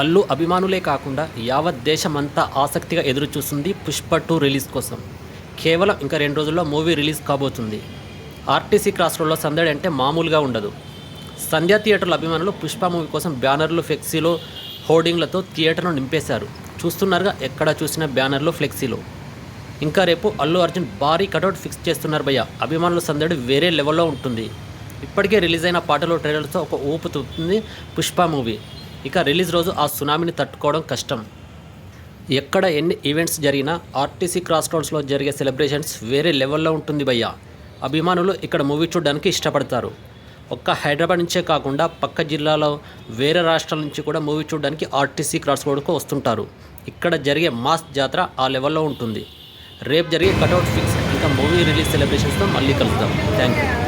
అల్లు అభిమానులే కాకుండా యావత్ దేశమంతా ఆసక్తిగా ఎదురు చూస్తుంది పుష్ప టూ రిలీజ్ కోసం. కేవలం ఇంకా రెండు రోజుల్లో మూవీ రిలీజ్ కాబోతుంది. ఆర్టీసీ క్రాస్ రోడ్లో సందడి అంటే మామూలుగా ఉండదు. సంధ్యా థియేటర్ల అభిమానులు పుష్ప మూవీ కోసం బ్యానర్లు ఫ్లెక్సీలు హోర్డింగ్లతో థియేటర్ను నింపేశారు. చూస్తున్నారుగా ఎక్కడ చూసిన బ్యానర్లు ఫ్లెక్సీలు. ఇంకా రేపు అల్లు అర్జున్ భారీ కటౌట్ ఫిక్స్ చేస్తున్నారు భయ్య. అభిమానుల సందడి వేరే లెవెల్లో ఉంటుంది. ఇప్పటికే రిలీజ్ అయిన పాటలు ట్రైలర్తో ఒక ఊపు తూపుతుంది పుష్ప మూవీ. ఇక రిలీజ్ రోజు ఆ సునామీని తట్టుకోవడం కష్టం. ఎక్కడ ఎన్ని ఈవెంట్స్ జరిగినా ఆర్టీసీ క్రాస్ రోడ్స్లో జరిగే సెలబ్రేషన్స్ వేరే లెవెల్లో ఉంటుంది భయ్య. అభిమానులు ఇక్కడ మూవీ చూడడానికి ఇష్టపడతారు. ఒక్క హైదరాబాద్ నుంచే కాకుండా పక్క జిల్లాలో వేరే రాష్ట్రాల నుంచి కూడా మూవీ చూడడానికి ఆర్టీసీ క్రాస్ రోడ్కు వస్తుంటారు. ఇక్కడ జరిగే మాస్ జాతర ఆ లెవెల్లో ఉంటుంది. రేపు జరిగే కటౌట్ ఫిక్స్ ఇంకా మూవీ రిలీజ్ సెలబ్రేషన్స్తో మళ్ళీ కలుద్దాం. Thank you